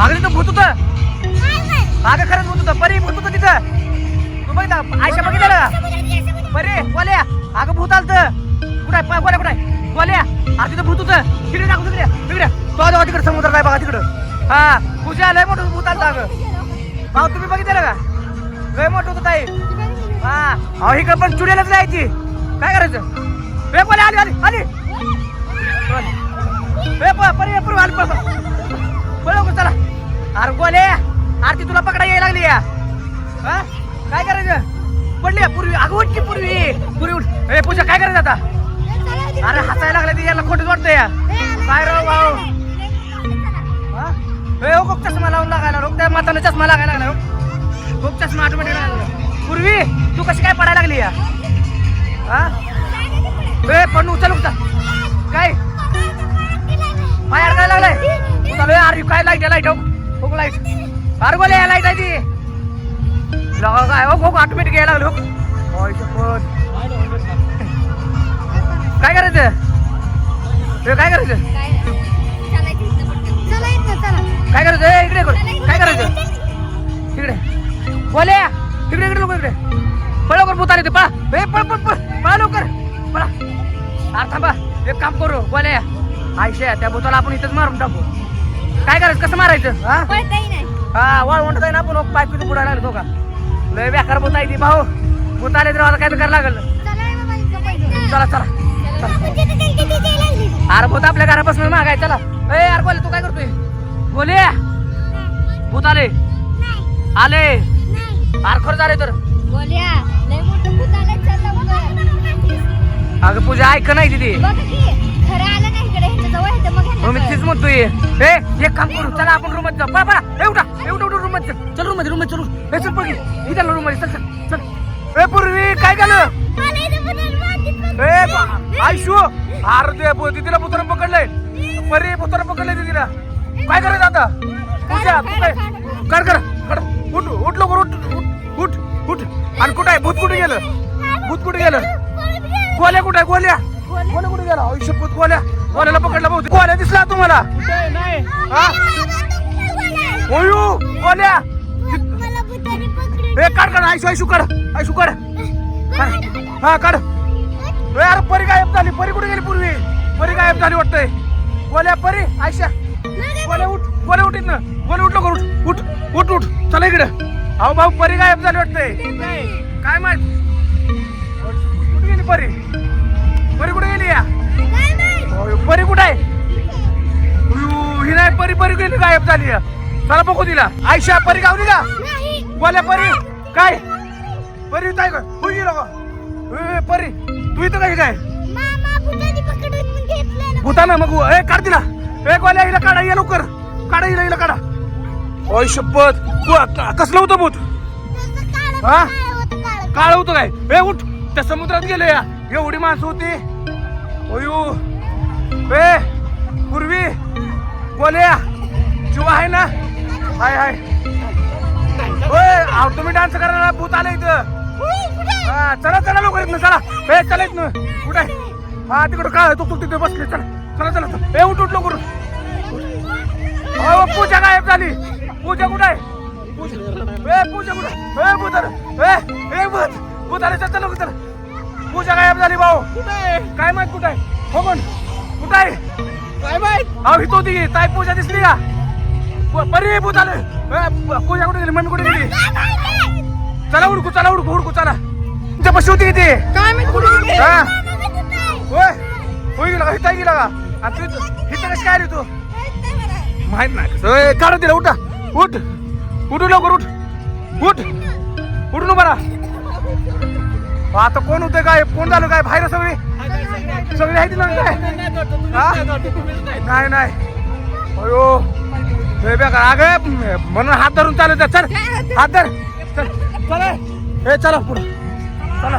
अगं तिथं भूत होतं. अगं खरंच भूत होतं. परी भूत होतं तिथं. तू बघितलं आयशा बघितलं परी गोल्या. अगं भूत आलत. कुठं आहे? गोल्या कुठं आहे? गोल्या. अगं तिथं भूत होतं. तिकडे दाखव तिकडे. तिकडे. तो आजोबा तिकडे समुद्र काय बघा तिकडं. हा पूजा लय मोठं भूत आलतं अगं. भाऊ तुम्ही बघितलं का? लय मोठं होतं ताई. हा. अहो इकडे पण चुडेलच जायची काय करायचं? ए गोल्या आली आली आली. ए परी परी आली पळ पळ. चला. अरे गोले आरती तुला पकडा यायला लागली या. हा? काय करायचं? पडली पूर्वी अगं उठ की पूर्वी. पूर्वी उठ. ए पूजा काय करायचं आता? अरे हसायला लागला ती याला खोटच वाटतं या. काय राव भाऊ? हा? ए हो खूप चष्मा लावून लागायला रोग त्या माताला चष्मा लागायला लागला हो. खूप चष्मा ऑटोमॅटिक लागला. पूर्वी तू कशी काय पडायला लागली या? हा? ए पण उचल उचल. काय? बाहेर काय लागलाय? उचल ए, अरे काय लाइट लाइट खूप लाइट अरे बोले लाइट आहे ती. काय हो खूप ऑटोमॅटिक यायला लागलो हो. काय करायचं? हे काय करायचं? काय करायचं? इकडे काय करायचं? इकडे. बोले इकडे इकडे लोक इकडे. पळ लवकर भूतारे ते पळा. हे पळ पळ पळ. पळा लवकर. पळा. अरे थांबा एक काम करू बोले. आयशा त्या भूताला आपण इथंच मारून टाकू. काय करायचं? कसं मारायचं? हा? हा वळ म्हणत आहे ना आपण. पाईप पितो बुडायला लागलो का? लय बेकार आहे ती भाऊ. भूत आले तर आता काय करायला लागल. चला चला अरे भूत आपल्या घरापासून मागाय चला. ए यार बोले तू काय करतोय? बोले भूत आले. आले. अरे खरंच आले तर अगं पूजा ऐक नाही तिथे हो म्हणतोय. ए एक काम करू चला आपण रूमात जाऊ. पळा पळा. ए उठा ए उठा उठा रूममध्ये चल. चल रूममध्ये रूममध्ये चल ए चल पळगी रूममध्ये. चल चल चल. ए पूर्वी काय झालं? ए बा- आयशू अरे ते बो- तिला पुत्र पकडलंय. परी पुत्र पकडलंय तिला काय करायचं आता? पूजा तू काय कर कर उठ उठ लवकर उठ उठ उठ. आणि कुठं आहे? भूत कुठे गेलं? भूत कुठे गेलं? गोल्या कुठे आहे? गोल्या. गेला. आयुष्य भूत गोल्या. गोल्याला पकडला भाऊ गोल्या दिसला तुम्हाला? हा? ओयू गोल्या. ए काढ काढ. आयशू आयशू काढ. आयशू काढ. हा काढ. अरे परी गायब झाली. परी कुठे गेली पूर्वी? परी गायब झाली वाटतंय. गोल्या परी आयशा गोल्या उठ गोल्या उठ ना गोल्या उठ लवकर उठ. उठ उठ उठ. चला इकडे. अहो भाऊ परी गायब झाली वाटतंय. काय माहीत? कुठे गेली परी? झाली. चला बघू तिला. आयशा परी गावली का? गोल्या परी. काय? परी काय होई परी तू इथं काय काय भूताना मग. ए काढ तिला. ए गोल्या हिला काढा. ये लवकर. काढा हिला हिला काढा. ओय शपथ कसलं होतं भूत? हा? काळ होतं काय? ए उठ. त्या समुद्रात गेले या एवढी माणसं होती. अयो ए पूर्वी. गोल्या. जीव आहे ना? हाय हाय. अहो, तुम्ही डान्स करायला भूत आलं इथं. हा चला चला लोक इथनं चला. ए चला इथनं. कुठे आहे? हा तिकडं काय तू तू तिथे बसले चला चला चला चला. ए उठ उठ लवकर अहो पूजा गायब झाली. पूजा कुठे आहे? पूजा ए पूजा कुठे? ए भूतार ए ए भूत. चल चला पूजा गायब झाली भाऊ. काय माहीत कुठे आहे? हो पण कुठे आहे? काय माहीत? अहो हितो होती ताई पूजा दिसली का? परी भूत आलं पूजा कुठे गेली मम्मी कुठे गेली चला उडकू चला उडकू उडकू चला तुमच्या पशी होती किती काय माहीत कुठे? हा होय होय गेला का हिता गेला का आणि तू हिथं कशी काय रे तू माहीत नाही कसं होय, काढू तिला उठा उठ उठू लवकर उठ उठ उठून राहा आता कोण होतं काय कोण झालं काय बाहेर सगळी सगळी आहे तिला काय हा? नाही नाही अयो हे बेकार अगं म्हणून हात धरून चालत जा. चल. हात धर. चल. चला. हे चला पुढं. चला.